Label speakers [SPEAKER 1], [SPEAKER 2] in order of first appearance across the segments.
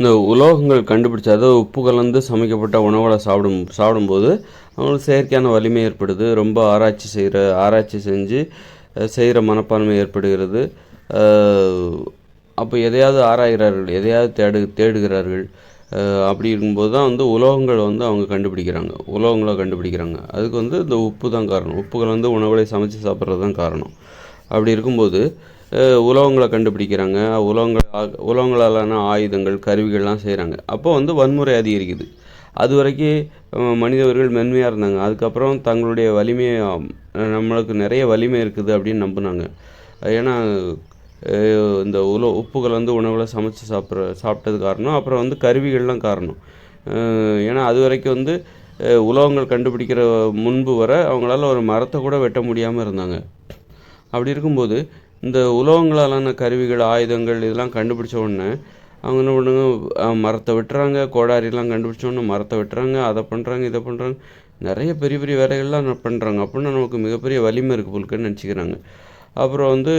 [SPEAKER 1] இந்த உலோகங்கள் கண்டுபிடிச்ச அதாவது உப்பு கலந்து சமைக்கப்பட்ட உணவுகளை சாப்பிடும் சாப்பிடும்போது அவங்களுக்கு செயற்கையான வலிமை ஏற்படுது. ரொம்ப ஆராய்ச்சி செய்கிற ஆராய்ச்சி செஞ்சு செய்கிற மனப்பான்மை ஏற்படுகிறது. அப்போ எதையாவது ஆராய்கிறார்கள் எதையாவது தேடு தேடுகிறார்கள். அப்படி இருக்கும்போது தான் வந்து உலோகங்கள் வந்து அவங்க கண்டுபிடிக்கிறாங்க. உலோகங்களை கண்டுபிடிக்கிறாங்க. அதுக்கு வந்து இந்த உப்பு தான் காரணம். உப்பு கலந்து உணவுகளை சமைச்சு சாப்பிட்றது தான் காரணம். அப்படி இருக்கும்போது உலோகங்களை கண்டுபிடிக்கிறாங்க. உலோகங்கள் ஆ- உலோகங்களாலான ஆயுதங்கள் கருவிகள்லாம் செய்கிறாங்க அப்போ வந்து வன்முறை அதிகரிக்குது. அது வரைக்கும் மனிதவர்கள் மனிதர்கள் மென்மையாக இருந்தாங்க. அதுக்கப்புறம் தங்களுடைய வலிமையை நம்மளுக்கு நிறைய வலிமை இருக்குது அப்படின்னு நம்பினாங்க. ஏன்னா இந்த உலோ உப்பு கலந்து உணவில் சமைச்சு சாப்பிட்ற சாப்பிட்டது காரணம். அப்புறம் வந்து கருவிகள்லாம் காரணம். ஏன்னா அது வரைக்கும் வந்து உலோகங்கள் கண்டுபிடிக்கிற முன்பு வரை அவங்களால ஒரு மரத்தை கூட வெட்ட முடியாமல் இருந்தாங்க. அப்படி இருக்கும்போது இந்த உலோகங்களாலான கருவிகள் ஆயுதங்கள் இதெல்லாம் கண்டுபிடிச்ச உடனே அவங்க என்ன பண்ணுங்க மரத்தை வெட்டுறாங்க கோடாரிலாம் கண்டுபிடிச்ச உடனே மரத்தை வெட்டுறாங்க அதை பண்ணுறாங்க இதை பண்ணுறாங்க நிறைய பெரிய பெரிய வேலைகள்லாம் பண்ணுறாங்க அப்படின்னா நமக்கு மிகப்பெரிய வலிமை இருக்குது போலுக்குன்னு நினச்சிக்கிறாங்க. அப்புறம் வந்து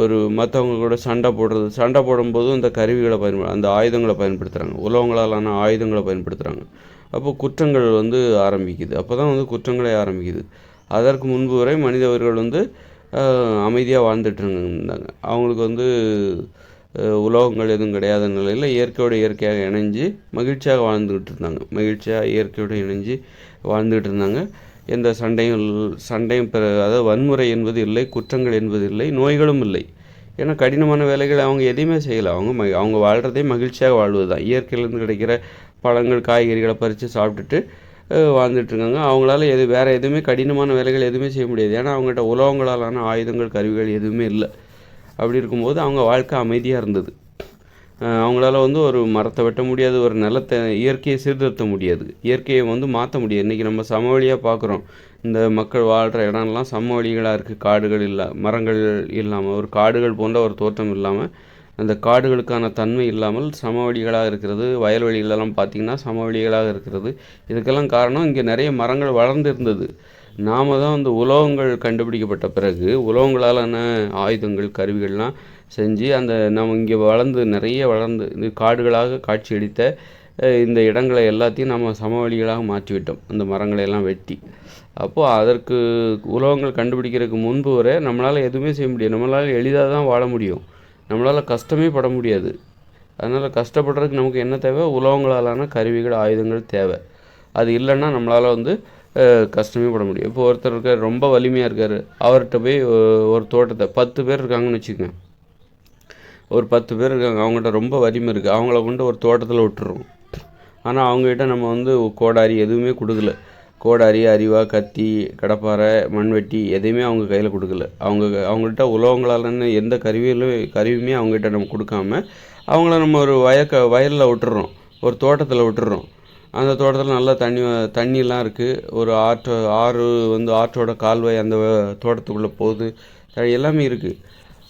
[SPEAKER 1] ஒரு மற்றவங்க கூட சண்டை போடுறது சண்டை போடும்போதும் இந்த கருவிகளை பயன்படு அந்த ஆயுதங்களை பயன்படுத்துகிறாங்க உலோகங்களாலான ஆயுதங்களை பயன்படுத்துகிறாங்க அப்போ குற்றங்கள் வந்து ஆரம்பிக்குது. அப்போ தான் வந்து குற்றங்களே ஆரம்பிக்குது. அதற்கு முன்பு வரை மனிதவர்கள் வந்து அமைதியாக வாழ்ந்துட்டு இருந்தாங்க. அவங்களுக்கு வந்து உலோகங்கள் எதுவும் கிடையாத நிலையில் இயற்கையோட இயற்கையாக இணைஞ்சு மகிழ்ச்சியாக வாழ்ந்துக்கிட்டு இருந்தாங்க. மகிழ்ச்சியாக இயற்கையோடு இணைஞ்சு வாழ்ந்துக்கிட்டு இருந்தாங்க. எந்த சண்டையும் சண்டையும் பிற அதாவது வன்முறை என்பது இல்லை குற்றங்கள் என்பது இல்லை நோய்களும் இல்லை. ஏன்னா கடினமான வேலைகள் அவங்க எதையுமே செய்யலை. அவங்க ம அவங்க வாழ்கிறதே மகிழ்ச்சியாக வாழ்வது தான் இயற்கையிலேருந்து கிடைக்கிற பழங்கள் காய்கறிகளை பறித்து சாப்பிட்டுட்டு வாழ்ந்துட்டுருக்காங்க. அவங்களால எது வேறு எதுவுமே கடினமான வேலைகள் எதுவுமே செய்ய முடியாது. ஏன்னா அவங்ககிட்ட உலோகங்களாலான ஆயுதங்கள் கருவிகள் எதுவுமே இல்லை. அப்படி இருக்கும்போது அவங்க வாழ்க்கை அமைதியாக இருந்தது. அவங்களால வந்து ஒரு மரத்தை வெட்ட முடியாது ஒரு நிலத்தை இயற்கையை சீர்திருத்த முடியாது. இயற்கையை வந்து மாற்ற முடியாது. இன்றைக்கி நம்ம சமவெளியாக பார்க்குறோம் இந்த மக்கள் வாழ்கிற இடம்லாம் சமவெளிகளாக இருக்குது காடுகள் இல்லை மரங்கள் இல்லாமல் ஒரு காடுகள் போன்ற ஒரு தோற்றம் இல்லாமல் அந்த காடுகளுக்கான தன்மை இல்லாமல் சமவெளிகளாக இருக்கிறது வயல்வெளிகளெல்லாம் பார்த்திங்கன்னா சமவெளிகளாக இருக்கிறது. இதுக்கெல்லாம் காரணம் இங்கே நிறைய மரங்கள் வளர்ந்து இருந்தது நாம தான் அந்த உலோகங்கள் கண்டுபிடிக்கப்பட்ட பிறகு உலோகங்களாலான ஆயுதங்கள் கருவிகள்லாம் செஞ்சு அந்த நம்ம இங்கே வளர்ந்து நிறைய வளர்ந்து இந்த காடுகளாக காட்சியளித்த இந்த இடங்களை எல்லாத்தையும் நம்ம சமவெளிகளாக மாற்றிவிட்டோம். அந்த மரங்களை எல்லாம் வெட்டி. அப்போது அதற்கு உலோகங்கள் கண்டுபிடிக்கிறதுக்கு முன்பு வரை நம்மளால் எதுவுமே செய்ய முடியாது. நம்மளால் எளிதாக தான் வாழ முடியும். நம்மளால் கஷ்டமே பட முடியாது. அதனால் கஷ்டப்படுறதுக்கு நமக்கு என்ன தேவை? உலோகங்களாலான கருவிகள் ஆயுதங்கள் தேவை. அது இல்லைன்னா நம்மளால் வந்து கஷ்டமே பட முடியும். இப்போ ஒருத்தர் இருக்கார் ரொம்ப வலிமையாக இருக்கார். அவர்கிட்ட போய் ஒரு தோட்டத்தை பத்து பேர் இருக்காங்கன்னு வச்சுக்கோங்க. ஒரு பத்து பேர் இருக்காங்க. அவங்ககிட்ட ரொம்ப வலிமை இருக்குது அவங்கள கொண்டு ஒரு தோட்டத்தில் விட்டுருவோம். ஆனால் அவங்ககிட்ட நம்ம வந்து கோடாரி எதுவுமே கொடுக்கல. கோடாரி அரிவா கத்தி கடப்பாரை மண்வெட்டி எதையுமே அவங்க கையில் கொடுக்கல. அவங்க அவங்கள்ட்ட உலகங்களாலன்னு எந்த கருவியிலும் கருவியுமே அவங்ககிட்ட நம்ம கொடுக்காம அவங்கள நம்ம ஒரு வயக்க வயலில் விட்டுறோம். ஒரு தோட்டத்தில் விட்டுறோம். அந்த தோட்டத்தில் நல்லா தண்ணி தண்ணியெலாம் இருக்குது ஒரு ஆற்று ஆறு வந்து ஆற்றோட கால்வாய் அந்த தோட்டத்துக்குள்ளே போகுது. எல்லாமே இருக்குது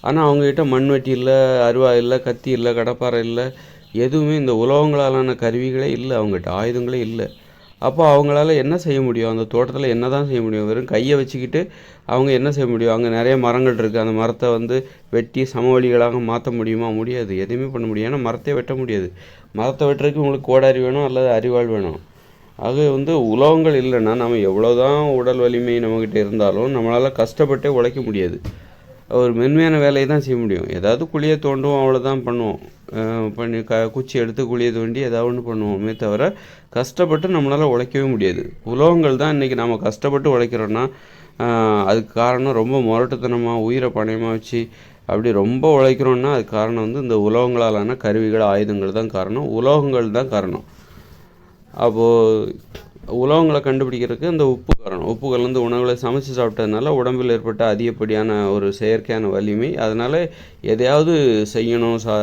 [SPEAKER 1] ஆனால் அவங்ககிட்ட மண்வெட்டி இல்லை அருவா இல்லை கத்தி இல்லை கடப்பாரை இல்லை எதுவுமே இந்த உலோகங்களாலான கருவிகளே இல்லை. அவங்ககிட்ட ஆயுதங்களே இல்லை. அப்போ அவங்களால என்ன செய்ய முடியும்? அந்த தோட்டத்தில் என்ன தான் செய்ய முடியும்? வெறும் கையை வச்சுக்கிட்டு அவங்க என்ன செய்ய முடியும்? அங்கே நிறைய மரங்கள் இருக்குது அந்த மரத்தை வந்து வெட்டி சமவெளிகளாக மாற்ற முடியுமா? முடியாது. எதுவுமே பண்ண முடியும். ஏன்னா மரத்தை வெட்ட முடியாது. மரத்தை வெட்டுறதுக்கு உங்களுக்கு கோடாரி வேணும் அல்லது அறிவாள் வேணும். அது வந்து உலோகங்கள் இல்லைன்னா நம்ம எவ்வளோதான் உடல் வலிமை நம்மக்கிட்ட இருந்தாலும் நம்மளால் கஷ்டப்பட்டே உழைக்க முடியாது. ஒரு மென்மையான வேலையை தான் செய்ய முடியும். ஏதாவது குழியை தோண்டுவோம் அவ்வளோதான் பண்ணுவோம். பண்ணி க குச்சி எடுத்து குழியை தோண்டி ஏதாவது ஒன்று பண்ணுவோமே தவிர கஷ்டப்பட்டு நம்மளால் உழைக்கவே முடியாது. உலோகங்கள் தான் இன்றைக்கி நம்ம கஷ்டப்பட்டு உழைக்கிறோன்னா அதுக்கு காரணம் ரொம்ப முரட்டுத்தனமாக உயிரை பணயமாக வச்சு அப்படி ரொம்ப உழைக்கிறோன்னா அதுக்கு காரணம் வந்து இந்த உலோகங்களாலான கருவிகள் ஆயுதங்கள் தான் காரணம். உலோகங்கள் தான் காரணம். அப்போது உலோகங்களை கண்டுபிடிக்கிறதுக்கு இந்த உப்பு காரணம் உப்பு கலந்து உணவுகளை சமைச்சு சாப்பிட்டதுனால உடம்பில் ஏற்பட்ட அதிகப்படியான ஒரு செயற்கையான வலிமை. அதனால் எதையாவது செய்யணும் சா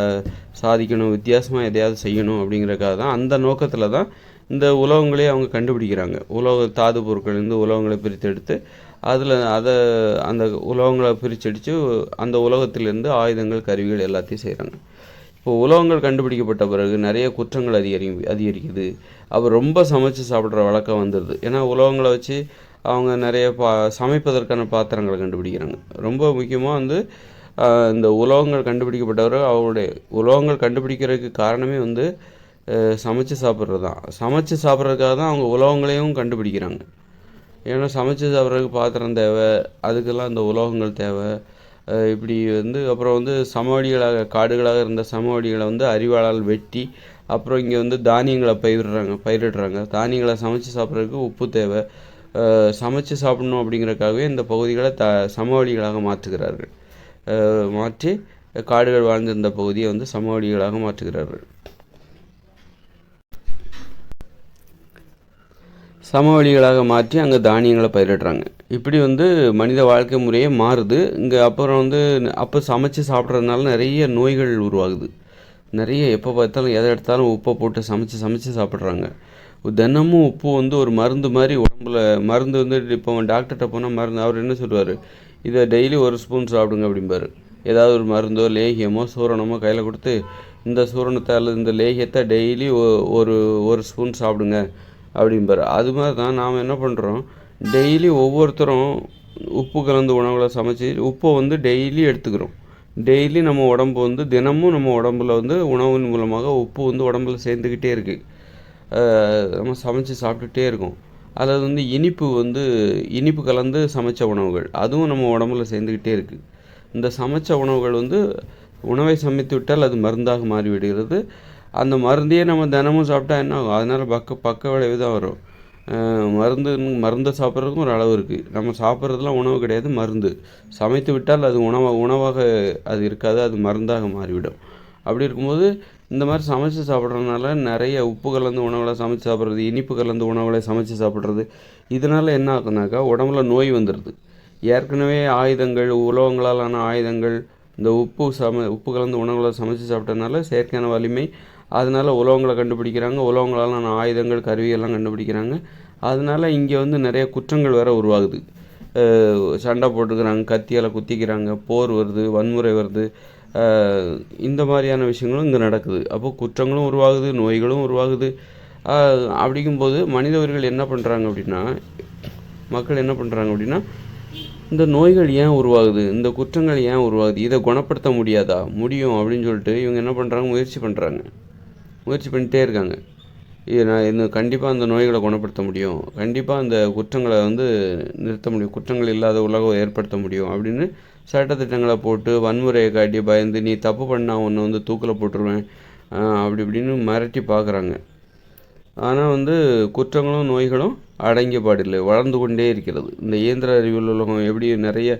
[SPEAKER 1] சாதிக்கணும் வித்தியாசமாக எதையாவது செய்யணும் அப்படிங்கிறக்காக தான் அந்த நோக்கத்தில் தான் இந்த உலோகங்களே அவங்க கண்டுபிடிக்கிறாங்க. உலோக தாது பொருட்கள்லேருந்து உலோகங்களை பிரித்தெடுத்து அதில் அதை அந்த உலோகங்களை பிரிச்சடித்து அந்த உலோகத்திலேருந்து ஆயுதங்கள் கருவிகள் எல்லாத்தையும் செய்கிறாங்க இப்போ உலகங்கள் கண்டுபிடிக்கப்பட்ட பிறகு நிறைய குற்றங்கள் அதிகரி அதிகரிக்குது. அப்போ ரொம்ப சமைச்சு சாப்பிட்ற வழக்கம் வந்துடுது ஏன்னா உலோகங்களை வச்சு அவங்க நிறைய பா சமைப்பதற்கான பாத்திரங்களை கண்டுபிடிக்கிறாங்க. ரொம்ப முக்கியமாக வந்து இந்த உலோகங்கள் கண்டுபிடிக்கப்பட்டவர் அவருடைய உலோகங்கள் கண்டுபிடிக்கிறதுக்கு காரணமே வந்து சமைச்சு சாப்பிட்றது தான். சமைச்சு சாப்பிட்றதுக்காக தான் அவங்க உலோகங்களையும் கண்டுபிடிக்கிறாங்க. ஏன்னா சமைச்சு சாப்பிட்றதுக்கு பாத்திரம் தேவை அதுக்கெல்லாம் இந்த உலோகங்கள் தேவை. இப்படி வந்து அப்புறம் வந்து சமவெளிகளாக காடுகளாக இருந்த சமவெளிகளை வந்து அறிவாளால் வெட்டி அப்புறம் இங்கே வந்து தானியங்களை பயிரிடுறாங்க பயிரிடுறாங்க. தானியங்களை சமைச்சு சாப்பிட்றதுக்கு உப்பு தேவை. சமைச்சு சாப்பிடணும் அப்படிங்கிறக்காகவே இந்த பகுதிகளை த சமவெளிகளாக மாற்றுகிறார்கள். மாற்றி காடுகள் வாழ்ந்திருந்த பகுதியை வந்து சமவெளிகளாக மாற்றுகிறார்கள். சமவெளிகளாக மாற்றி அங்கே தானியங்களை பயிரிடுறாங்க. இப்படி வந்து மனித வாழ்க்கை முறையே மாறுது. இங்கே அப்புறம் வந்து அப்போ சமைச்சு சாப்பிட்றதுனால நிறைய நோய்கள் உருவாகுது. நிறைய எப்போ பார்த்தாலும் எதை எடுத்தாலும் உப்பை போட்டு சமைச்சு சமைச்சு சாப்பிட்றாங்க. தினமும் உப்பு வந்து ஒரு மருந்து மாதிரி உடம்புல மருந்து வந்து இப்போ டாக்டர்கிட்ட போனால் மருந்து அவர் என்ன சொல்லுவார்? இதை டெய்லி ஒரு ஸ்பூன் சாப்பிடுங்க அப்படிம்பாரு. ஏதாவது ஒரு மருந்தோ லேகியமோ சூரணமோ கையில் கொடுத்து இந்த சூரணத்தை அல்லது இந்த லேகியத்தை டெய்லி ஒரு ஒரு ஸ்பூன் சாப்பிடுங்க. அப்படிம்பாரு. அது மாதிரி தான் நாம் என்ன பண்ணுறோம் டெய்லி ஒவ்வொருத்தரும் உப்பு கலந்து உணவுகளை சமைச்சு உப்பை வந்து டெய்லி எடுத்துக்கிறோம். டெய்லி நம்ம உடம்பு வந்து தினமும் நம்ம உடம்புல வந்து உணவின் மூலமாக உப்பு வந்து உடம்புல சேர்ந்துக்கிட்டே இருக்குது நம்ம சமைச்சு சாப்பிட்டுட்டே இருக்கோம். அதாவது வந்து இனிப்பு வந்து இனிப்பு கலந்து சமைச்ச உணவுகள் அதுவும் நம்ம உடம்புல சேர்ந்துக்கிட்டே இருக்குது இந்த சமைச்ச உணவுகள் வந்து உணவை சமைத்து விட்டால் அது மருந்தாக மாறிவிடுகிறது. அந்த மருந்தையே நம்ம தினமும் சாப்பிட்டா என்ன ஆகும்? அதனால் பக்க பக்க விளைவு தான் வரும். மருந்து மருந்தை சாப்பிட்றதுக்கும் ஒரு அளவு இருக்குது நம்ம சாப்பிட்றதுலாம் உணவு கிடையாது மருந்து. சமைத்து விட்டால் அது உணவாக உணவாக அது இருக்காது அது மருந்தாக மாறிவிடும். அப்படி இருக்கும்போது இந்த மாதிரி சமைச்சு சாப்பிட்றதுனால நிறைய உப்பு கலந்து உணவுகளை சமைச்சு சாப்பிட்றது இனிப்பு கலந்து உணவுகளை சமைச்சு சாப்பிட்றது இதனால் என்ன ஆகுனாக்கா உடம்புல நோய் வந்துடுது. ஏற்கனவே ஆயுதங்கள் உலோகங்களாலான ஆயுதங்கள் இந்த உப்பு சம உப்பு கலந்து உணவுகளை சமைச்சு சாப்பிட்டதுனால செயற்கையான வலிமை அதனால உலகங்களை கண்டுபிடிக்கிறாங்க. உலோகங்களாலான ஆயுதங்கள் கருவியெல்லாம் கண்டுபிடிக்கிறாங்க. அதனால இங்கே வந்து நிறைய குற்றங்கள் வேறு உருவாகுது. சண்டை போட்டுக்கிறாங்க கத்தியால் குத்திக்கிறாங்க போர் வருது வன்முறை வருது. இந்த மாதிரியான விஷயங்களும் இங்கே நடக்குது. அப்போ குற்றங்களும் உருவாகுது நோய்களும் உருவாகுது. அஹ் அப்படிங்கும்போது மனிதவர்கள் என்ன பண்ணுறாங்க அப்படின்னா மக்கள் என்ன பண்ணுறாங்க அப்படின்னா இந்த நோய்கள் ஏன் உருவாகுது? இந்த குற்றங்கள் ஏன் உருவாகுது? இதை குணப்படுத்த முடியாதா? முடியும் அப்படின்னு சொல்லிட்டு இவங்க என்ன பண்ணுறாங்க முயற்சி பண்ணுறாங்க முயற்சி பண்ணிட்டே இருக்காங்க. இது நான் இந்த கண்டிப்பாக அந்த நோய்களை குணப்படுத்த முடியும். கண்டிப்பாக அந்த குற்றங்களை வந்து நிறுத்த முடியும். குற்றங்கள் இல்லாத உலகம் ஏற்படுத்த முடியும் அப்படின்னு சட்டத்திட்டங்களை போட்டு வன்முறையை காட்டி பயந்து நீ தப்பு பண்ணால் உன்னை வந்து தூக்கில் போட்டுருவேன். அப்படி இப்படின்னு மிரட்டி பார்க்குறாங்க ஆனால் வந்து குற்றங்களும் நோய்களும் அடங்கிய பாடில்லை. வளர்ந்து கொண்டே இருக்கிறது. இந்த இயந்திர அறிவியல் உலகம் எப்படி நிறைய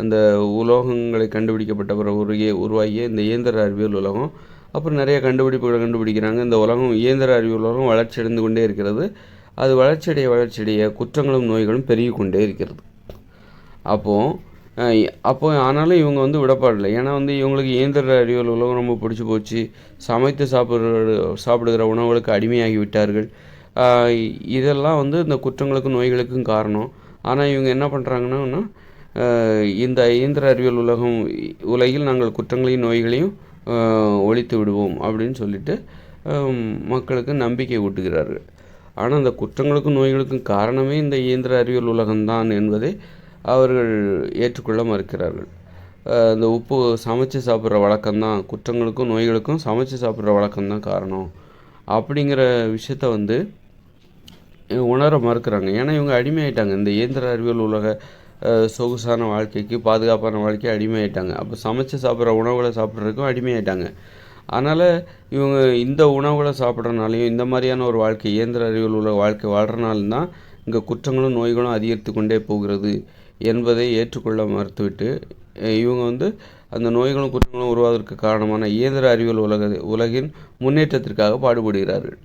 [SPEAKER 1] அந்த உலோகங்களை கண்டுபிடிக்கப்பட்ட பிறகு உருகிய உருவாகிய இந்த இயந்திர அறிவியல் உலகம் அப்புறம் நிறைய கண்டுபிடிப்புகளை கண்டுபிடிக்கிறாங்க. இந்த உலகம் இயந்திர அறிவியல் உலகம் வளர்ச்சி அடைந்து கொண்டே இருக்கிறது. அது வளர்ச்சியடைய வளர்ச்சியடைய குற்றங்களும் நோய்களும் பெருகி கொண்டே இருக்கிறது. அப்போது அப்போ ஆனாலும் இவங்க வந்து விடப்பாடலை. ஏன்னா வந்து இவங்களுக்கு இயந்திர அறிவியல் உலகம் ரொம்ப பிடிச்சி போச்சு. சமைத்து சாப்பிட்ற சாப்பிடுகிற உணவுகளுக்கு அடிமையாகி விட்டார்கள். இதெல்லாம் வந்து இந்த குற்றங்களுக்கும் நோய்களுக்கும் காரணம். ஆனால் இவங்க என்ன பண்ணுறாங்கன்னா இந்த இயந்திர அறிவியல் உலகம் உலகில் நாங்கள் குற்றங்களையும் நோய்களையும் ஒழித்து விடுவோம் அப்படின்னு சொல்லிட்டு மக்களுக்கு நம்பிக்கை ஊட்டுகிறார்கள். ஆனால் அந்த குற்றங்களுக்கும் நோய்களுக்கும் காரணமே இந்த இயந்திர அறிவியல் உலகம்தான் என்பதை அவர்கள் ஏற்றுக்கொள்ள மறுக்கிறார்கள். இந்த உப்பு சமைச்சு சாப்பிட்ற வழக்கம்தான் குற்றங்களுக்கும் நோய்களுக்கும் சமைச்சு சாப்பிட்ற வழக்கம்தான் காரணம் அப்படிங்கிற விஷயத்த வந்து உணர மறுக்கிறாங்க. ஏன்னா இவங்க அடிமையாயிட்டாங்க. இந்த இயந்திர அறிவியல் உலக சொகுசான வாழ்க்கைக்கு பாதுகாப்பான வாழ்க்கை அடிமையாயிட்டாங்க. அப்போ சமைச்சு சாப்பிட்ற உணவுகளை சாப்பிட்றதுக்கும் அடிமையாயிட்டாங்க. அதனால் இவங்க இந்த உணவுகளை சாப்பிட்றனாலையும் இந்த மாதிரியான ஒரு வாழ்க்கை இயந்திர அறிவியல் உள்ள வாழ்க்கை வாழ்றனாலும் தான் இங்கே குற்றங்களும் நோய்களும் அதிகரித்து கொண்டே போகிறது என்பதை ஏற்றுக்கொள்ள மறுத்துவிட்டு இவங்க வந்து அந்த நோய்களும் குற்றங்களும் உருவாவதற்கு காரணமான இயந்திர அறிவியல் உலக உலகின் முன்னேற்றத்திற்காக பாடுபடுகிறார்கள்.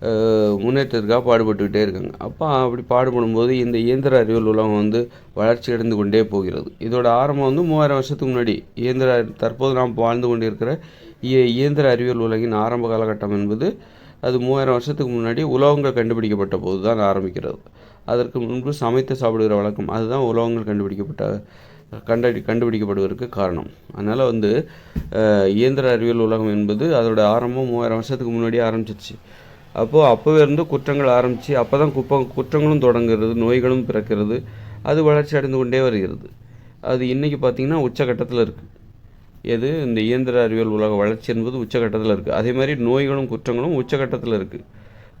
[SPEAKER 1] முன்னேற்றத்திற்காக முன்னேற்றத்துக்காக பாடுபட்டுக்கிட்டே இருக்காங்க. அப்போ அப்படி பாடுபடும்போது இந்த இயந்திர அறிவியல் உலகம் வந்து வளர்ச்சி அடைந்து கொண்டே போகிறது. இதோட ஆரம்பம் வந்து மூவாயிரம் வருஷத்துக்கு முன்னாடி. இயந்திர தற்போது நாம் வாழ்ந்து கொண்டிருக்கிற இய- இயந்திர அறிவியல் உலகின் ஆரம்ப காலகட்டம் என்பது அது மூவாயிரம் வருஷத்துக்கு முன்னாடி உலோகங்கள் கண்டுபிடிக்கப்பட்ட போது தான் ஆரம்பிக்கிறது. அதற்கு முன்பு சமைத்து சாப்பிடுகிற வழக்கம். அதுதான் உலோகங்கள் கண்டுபிடிக்கப்பட்ட கண்டடி கண்டுபிடிக்கப்படுவதற்கு காரணம். அதனால் வந்து இயந்திர அறிவியல் உலகம் என்பது அதோட ஆரம்பம் மூவாயிரம் வருஷத்துக்கு முன்னாடியே ஆரம்பிச்சிருச்சு. அப்போது அப்போவே இருந்து குற்றங்கள் ஆரம்பித்து அப்போ தான் குப்பம் குற்றங்களும் தொடங்குறது நோய்களும் பிறக்கிறது. அது வளர்ச்சி அடைந்து கொண்டே வருகிறது. அது இன்றைக்கி பார்த்திங்கன்னா உச்சகட்டத்தில் இருக்குது எது? இந்த இயந்திர அறிவியல் உலக வளர்ச்சி என்பது உச்சகட்டத்தில் இருக்குது அதே மாதிரி நோய்களும் குற்றங்களும் உச்சகட்டத்தில் இருக்குது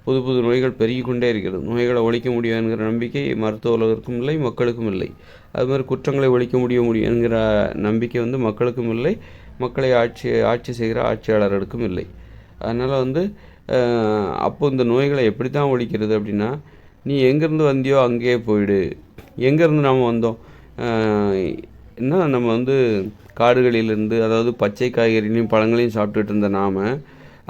[SPEAKER 1] புது புது நோய்கள் பெருகி கொண்டே இருக்கிறது. நோய்களை ஒழிக்க முடியும் என்கிற நம்பிக்கை மருத்துவ உலகிற்கும் இல்லை மக்களுக்கும் இல்லை. அது மாதிரி குற்றங்களை ஒழிக்க முடிய முடியும் என்கிற நம்பிக்கை வந்து மக்களுக்கும் இல்லை. மக்களை ஆட்சி ஆட்சி செய்கிற ஆட்சியாளர்களுக்கும் இல்லை. அதனால் வந்து அப்போ இந்த நோய்களை எப்படி தான் ஒழிக்கிறது அப்படின்னா நீ எங்கேருந்து வந்தியோ அங்கேயே போயிடு. எங்கேருந்து நாம் வந்தோம்? என்ன நம்ம வந்து காடுகளிலிருந்து அதாவது பச்சை காய்கறிகளையும் பழங்களையும் சாப்பிட்டுட்டு இருந்த நாம்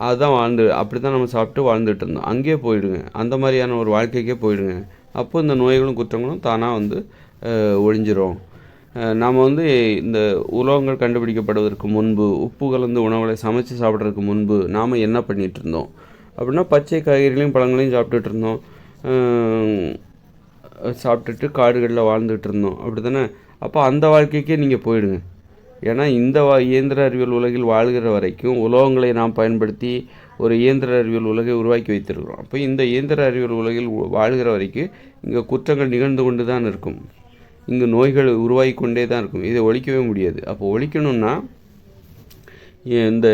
[SPEAKER 1] அதுதான் வாழ்ந்து அப்படி தான் நம்ம சாப்பிட்டு வாழ்ந்துட்டு இருந்தோம். அங்கேயே போயிடுங்க. அந்த மாதிரியான ஒரு வாழ்க்கைக்கே போயிடுங்க. அப்போ இந்த நோய்களும் குற்றங்களும் தானாக வந்து ஒழிஞ்சிரும். நாம் வந்து இந்த உலோகங்கள் கண்டுபிடிக்கப்படுவதற்கு முன்பு உப்பு கலந்து உணவுகளை சமைச்சு சாப்பிட்றதுக்கு முன்பு நாம் என்ன பண்ணிகிட்டு இருந்தோம்? அப்படின்னா பச்சை காய்கறிகளையும் பழங்களையும் சாப்பிட்டுட்டு இருந்தோம். சாப்பிட்டுட்டு காடுகளில் வாழ்ந்துட்டு இருந்தோம். அப்படி தானே அப்போ அந்த வாழ்க்கைக்கே நீங்கள் போயிடுங்க. ஏன்னா இந்த வா இயந்திர அறிவியல் உலகில் வாழ்கிற வரைக்கும் உலோகங்களை நாம் பயன்படுத்தி ஒரு இயந்திர அறிவியல் உலகை உருவாக்கி வைத்திருக்கிறோம். அப்போ இந்த இயந்திர அறிவியல் உலகில் வாழ்கிற வரைக்கும் இங்கே குற்றங்கள் நிகழ்ந்து கொண்டு தான் இருக்கும். இங்கு நோய்கள் உருவாகி கொண்டே தான் இருக்கும். இதை ஒழிக்கவே முடியாது. அப்போ ஒழிக்கணும்னா இந்த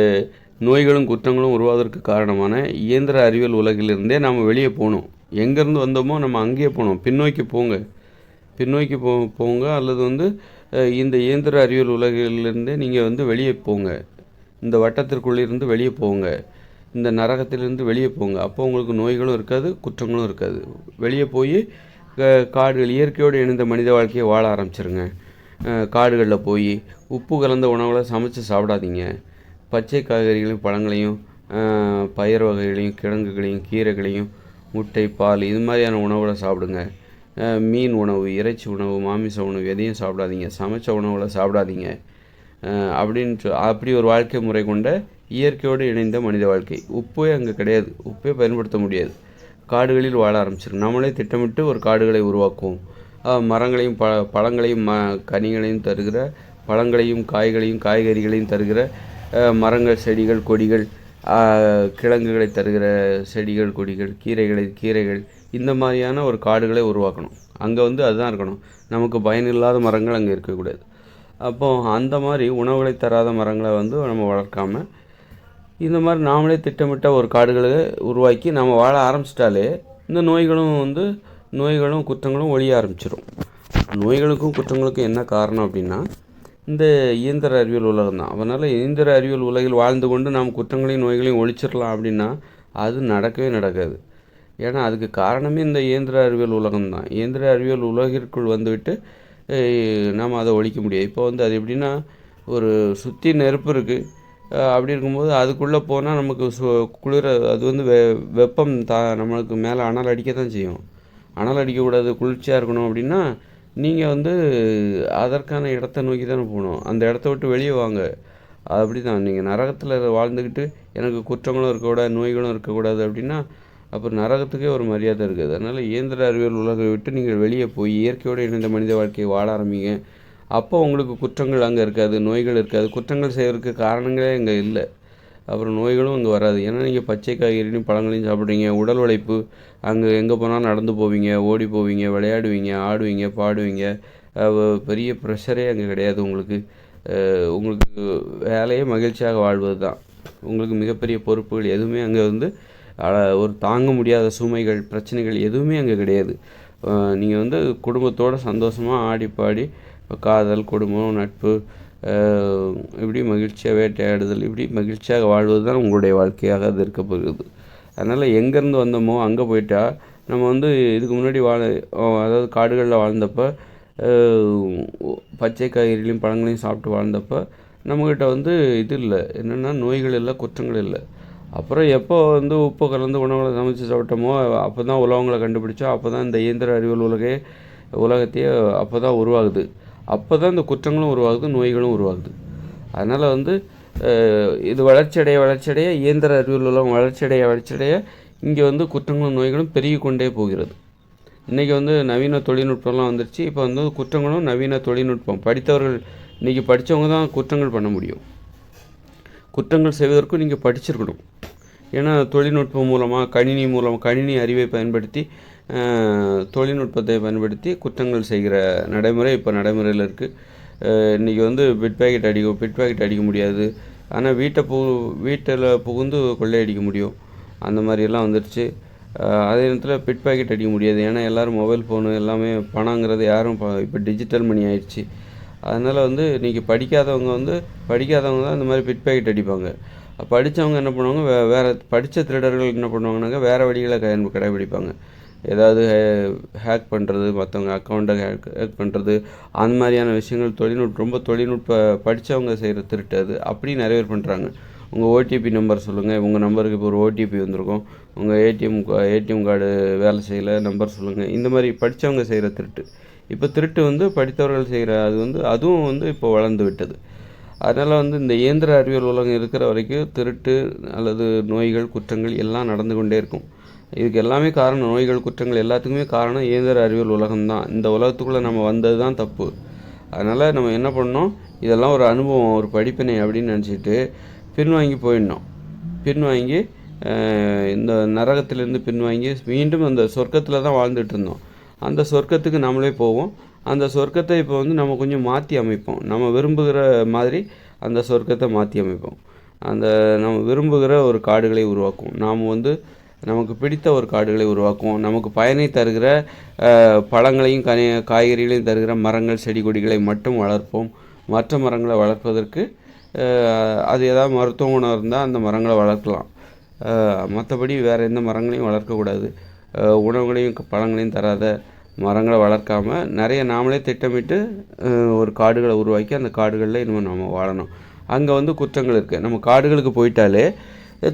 [SPEAKER 1] நோய்களும் குற்றங்களும் உருவாவதற்கு காரணமான இயந்திர அறிவியல் உலகிலிருந்தே நாம் வெளியே போகணும். எங்கேருந்து வந்தோமோ நம்ம அங்கேயே போகணும். பின்னோக்கி போங்க. பின்னோக்கி போ போங்க. அல்லது வந்து இந்த இயந்திர அறிவியல் உலகிலிருந்தே நீங்கள் வந்து வெளியே போங்க. இந்த வட்டத்திற்குள்ளே இருந்து வெளியே போங்க. இந்த நரகத்திலிருந்து வெளியே போங்க. அப்போ உங்களுக்கு நோய்களும் இருக்காது குற்றங்களும் இருக்காது. வெளியே போய் க- காடுகள் இயற்கையோடு இணைந்த மனித வாழ்க்கையை வாழ ஆரம்பிச்சிருங்க. காடுகளில் போய் உப்பு கலந்த உணவுகளை சமைச்சு சாப்பிடாதீங்க. பச்சை காய்கறிகளையும் பழங்களையும் பயிர் வகைகளையும் கிழங்குகளையும் கீரைகளையும் முட்டை பால் இது மாதிரியான உணவுகளை சாப்பிடுங்க. மீன் உணவு இறைச்சி உணவு மாமிச உணவு எதையும் சாப்பிடாதீங்க. சமைச்ச உணவுகளை சாப்பிடாதீங்க. அப்படின்ட்டு அப்படின்னு சொ- அப்படி ஒரு வாழ்க்கை முறை கொண்ட இயற்கையோடு இணைந்த மனித வாழ்க்கை. உப்பே அங்கே கிடையாது. உப்பே பயன்படுத்த முடியாது. காடுகளில் வாழ ஆரம்பிச்சிருக்கு நம்மளே திட்டமிட்டு ஒரு காடுகளை உருவாக்குவோம். மரங்களையும் ப பழங்களையும் ம கனிகளையும் தருகிற பழங்களையும் காய்களையும் காய்கறிகளையும் தருகிற மரங்கள் செடிகள் கொடிகள் கிழங்குகளை தருகிற செடிகள் கொடிகள் கீரைகளை கீரைகள் இந்த மாதிரியான ஒரு காடுகளை உருவாக்கணும். அங்கே வந்து அதுதான் இருக்கணும். நமக்கு பயனில்லாத மரங்கள் அங்கே இருக்கக்கூடாது அப்போ அந்த மாதிரி உணவுகளை தராத மரங்களை வந்து நம்ம வளர்க்காமல் இந்த மாதிரி நாமளே திட்டமிட்ட ஒரு காடுகளை உருவாக்கி நம்ம வாழ ஆரம்பிச்சிட்டாலே இந்த நோய்களும் வந்து நோய்களும் குற்றங்களும் ஒழிய ஆரம்பிச்சிடும் நோய்களுக்கும் குற்றங்களுக்கும் என்ன காரணம் அப்படின்னா இந்த இயந்திர அறிவியல் உலகம் தான். அதனால் இயந்திர அறிவியல் உலகில் வாழ்ந்து கொண்டு நாம் குற்றங்களையும் நோய்களையும் ஒழிச்சிடலாம் அப்படின்னா அது நடக்கவே நடக்காது. ஏன்னா அதுக்கு காரணமே இந்த இயந்திர அறிவியல் உலகம் தான். இயந்திர அறிவியல் உலகிற்குள் வந்துவிட்டு நாம் அதை ஒழிக்க முடியாது. இப்போ வந்து அது எப்படின்னா ஒரு சுற்றி நெருப்பு இருக்குது அப்படி இருக்கும்போது அதுக்குள்ளே போனால் நமக்கு சு குளிர அது வந்து வெ வெப்பம் தா நம்மளுக்கு மேலே அனல் அடிக்க தான் செய்யும். அனல் அடிக்கக்கூடாது குளிர்ச்சியாக இருக்கணும் அப்படின்னா நீங்கள் வந்து அதற்கான இடத்த நோக்கி தானே போகணும். அந்த இடத்த விட்டு வெளியே வாங்க. அப்படி தான் நீங்கள் நரகத்தில் வாழ்ந்துக்கிட்டு எனக்கு குற்றங்களும் இருக்கக்கூடாது நோய்களும் இருக்கக்கூடாது அப்படின்னா அப்புறம் நரகத்துக்கே ஒரு மரியாதை இருக்குது. அதனால் இயந்திர அறிவியல் உலகை விட்டு நீங்கள் வெளியே போய் இயற்கையோடு இணைந்த மனித வாழ்க்கையை வாழ ஆரம்பிங்க. அப்போ உங்களுக்கு குற்றங்கள் அங்கே இருக்காது நோய்கள் இருக்காது. குற்றங்கள் செய்வதற்கு காரணங்களே இங்கே இல்லை. அப்புறம் நோய்களும் இங்கே வராது. ஏன்னா நீங்கள் பச்சை காய்கறியும் பழங்களையும் சாப்பிட்றீங்க உடல் உழைப்பு அங்கே எங்கே போனாலும் நடந்து போவீங்க ஓடி போவீங்க விளையாடுவீங்க ஆடுவீங்க பாடுவீங்க. பெரிய ப்ரெஷரே அங்கே கிடையாது உங்களுக்கு. உங்களுக்கு வேலையே மகிழ்ச்சியாக வாழ்வது தான் உங்களுக்கு மிகப்பெரிய பொறுப்புகள் எதுவுமே அங்கே வந்து ஒரு தாங்க முடியாத சுமைகள் பிரச்சனைகள் எதுவுமே அங்கே கிடையாது. நீங்கள் வந்து குடும்பத்தோடு சந்தோஷமாக ஆடி பாடி காதல் குடும்பம் நட்பு இப்படி மகிழ்ச்சியாக வேட்டையாடுதல் இப்படி மகிழ்ச்சியாக வாழ்வது தான் உங்களுடைய வாழ்க்கையாக அது இருக்க போகிறது. அதனால் எங்கேருந்து வந்தோமோ அங்கே போயிட்டா நம்ம வந்து இதுக்கு முன்னாடி வாழ அதாவது காடுகளில் வாழ்ந்தப்போ பச்சை காய்கறிகளையும் பழங்களையும் சாப்பிட்டு வாழ்ந்தப்போ நம்மக்கிட்ட வந்து இது இல்லை. என்னென்னா நோய்கள் இல்லை குற்றங்கள் இல்லை. அப்புறம் எப்போ வந்து உப்பு கலந்து உணவுகளை சமைச்சு சாப்பிட்டோமோ அப்போ தான் உலகங்களை கண்டுபிடிச்சோம் அப்போ தான் இந்த இயந்திர அறிவியல் உலகே உலகத்தையே அப்போ தான் உருவாகுது. அப்போ தான் இந்த குற்றங்களும் உருவாகுது நோய்களும் உருவாகுது. அதனால் வந்து இது வளர்ச்சியடைய வளர்ச்சியடைய இயந்திர அறிவியல் உலகம் வளர்ச்சியடைய வளர்ச்சியடைய இங்கே வந்து குற்றங்களும் நோய்களும் பெருகி கொண்டே போகிறது. இன்றைக்கி வந்து நவீன தொழில்நுட்பம்லாம் வந்துருச்சு. இப்போ வந்து குற்றங்களும் நவீன தொழில்நுட்பம். படித்தவர்கள் இன்றைக்கி படித்தவங்க தான் குற்றங்கள் பண்ண முடியும். குற்றங்கள் செய்வதற்கும் நீங்கள் படிச்சிருக்கணும். ஏன்னா தொழில்நுட்பம் மூலமாக கணினி மூலம் கணினி அறிவை பயன்படுத்தி தொழில்நுட்பத்தை பயன்படுத்தி குற்றங்கள் செய்கிற நடைமுறை இப்போ நடைமுறையில் இருக்குது இன்றைக்கி வந்து பிட் பேக்கெட் அடிக்க பிட் பேக்கெட் அடிக்க முடியாது. ஆனால் வீட்டை பு வீட்டில் புகுந்து கொள்ளையடிக்க முடியும். அந்த மாதிரியெல்லாம் வந்துடுச்சு அதே நேரத்தில் பிட் பேக்கெட் அடிக்க முடியாது. ஏன்னா எல்லோரும் மொபைல் ஃபோனு எல்லாமே பணங்கிறது யாரும் இப்போ டிஜிட்டல் மணி ஆயிடுச்சு. அதனால் வந்து இன்றைக்கி படிக்காதவங்க வந்து படிக்காதவங்க தான் இந்த மாதிரி பிட் பேக்கெட் அடிப்பாங்க. படித்தவங்க என்ன பண்ணுவாங்க வே வேறு படித்த திருடர்கள் என்ன பண்ணுவாங்கனாக்கா வேறு வழிகளை கை கடைபிடிப்பாங்க. ஏதாவது ஹேக் பண்ணுறது மற்றவங்க அக்கௌண்ட்டை ஹேக் ஹேக் பண்ணுறது அந்த மாதிரியான விஷயங்கள் தொழில்நுட்ப ரொம்ப தொழில்நுட்ப படித்தவங்க செய்கிற திருட்டு அது. அப்படி நிறைய பேர் பண்ணுறாங்க உங்கள் ஓடிபி நம்பர் சொல்லுங்கள் உங்கள் நம்பருக்கு இப்போ ஒரு ஓடிபி வந்திருக்கும். உங்கள் ஏடிஎம் ஏடிஎம் கார்டு வேலை செய்யலை நம்பர் சொல்லுங்கள் இந்த மாதிரி படித்தவங்க செய்கிற திருட்டு. இப்போ திருட்டு வந்து படித்தவர்கள் செய்கிற அது வந்து அதுவும் வந்து இப்போ வளர்ந்து விட்டது. அதனால் வந்து இந்த இயந்திர அறிவியல் உலகம் இருக்கிற வரைக்கும் திருட்டு அல்லது நோய்கள் குற்றங்கள் எல்லாம் நடந்து கொண்டே இருக்கும். இதுக்கு எல்லாமே காரணம். நோய்கள் குற்றங்கள் எல்லாத்துக்குமே காரணம் இயந்திர அறிவியல் உலகம் தான் இந்த உலகத்துக்குள்ளே நம்ம வந்தது தான் தப்பு. அதனால் நம்ம என்ன பண்ணோம் இதெல்லாம் ஒரு அனுபவம் ஒரு படிப்பினை அப்படின்னு நினச்சிட்டு பின்வாங்கி போயிடணும். பின்வாங்கி வாங்கி இந்த நரகத்திலேருந்து பின்வாங்கி மீண்டும் அந்த சொர்க்கத்தில் தான் வாழ்ந்துட்டு இருந்தோம். அந்த சொர்க்கத்துக்கு நம்மளே போவோம். அந்த சொர்க்கத்தை இப்போ வந்து நம்ம கொஞ்சம் மாற்றி அமைப்போம். நம்ம விரும்புகிற மாதிரி அந்த சொர்க்கத்தை மாற்றி அமைப்போம். அந்த நம்ம விரும்புகிற ஒரு காடுகளை உருவாக்கும் நாம் வந்து நமக்கு பிடித்த ஒரு காடுகளை உருவாக்குவோம். நமக்கு பயனை தருகிற பழங்களையும் கனி காய்கறிகளையும் தருகிற மரங்கள் செடி கொடிகளை மட்டும் வளர்ப்போம். மற்ற மரங்களை வளர்ப்பதற்கு அது ஏதாவது மருத்துவ குணம் இருந்தால் அந்த மரங்களை வளர்க்கலாம். மற்றபடி வேறு எந்த மரங்களையும் வளர்க்கக்கூடாது உணவுகளையும் பழங்களையும் தராத மரங்களை வளர்க்காமல் நிறைய நாமளே திட்டமிட்டு ஒரு காடுகளை உருவாக்கி அந்த காடுகளில் இனிமேல் நம்ம வாழணும். அங்கே வந்து குற்றங்கள் இருக்குது நம்ம காடுகளுக்கு போயிட்டாலே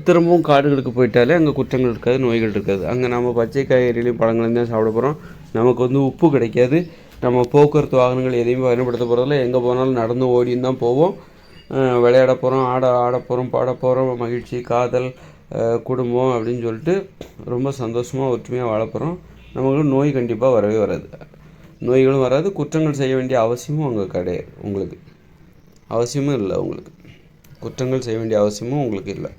[SPEAKER 1] திரும்பவும் காடுகளுக்கு போயிட்டாலே அங்கே குற்றங்கள் இருக்காது நோய்கள் இருக்காது. அங்கே நம்ம பச்சை காய்கறிகளையும் பழங்களையும் தான் சாப்பிட போகிறோம் நமக்கு வந்து உப்பு கிடைக்காது. நம்ம போக்குவரத்து வாகனங்கள் எதையும் பயன்படுத்த போகிறதில்ல எங்கே போனாலும் நடந்து ஓடியும் தான் போவோம். விளையாட போகிறோம் ஆட ஆட போகிறோம் பாட போகிறோம் மகிழ்ச்சி காதல் குடும்பம் அப்படின்னு சொல்லிட்டு ரொம்ப சந்தோஷமாக ஒற்றுமையாக வாழ போகிறோம் நமக்கு நோய் கண்டிப்பாக வரவே வராது. நோய்களும் வராது. குற்றங்கள் செய்ய வேண்டிய அவசியமும் அங்கே கிடையாது. உங்களுக்கு அவசியமும் இல்லை உங்களுக்கு. குற்றங்கள் செய்ய வேண்டிய அவசியமும் உங்களுக்கு இல்லை.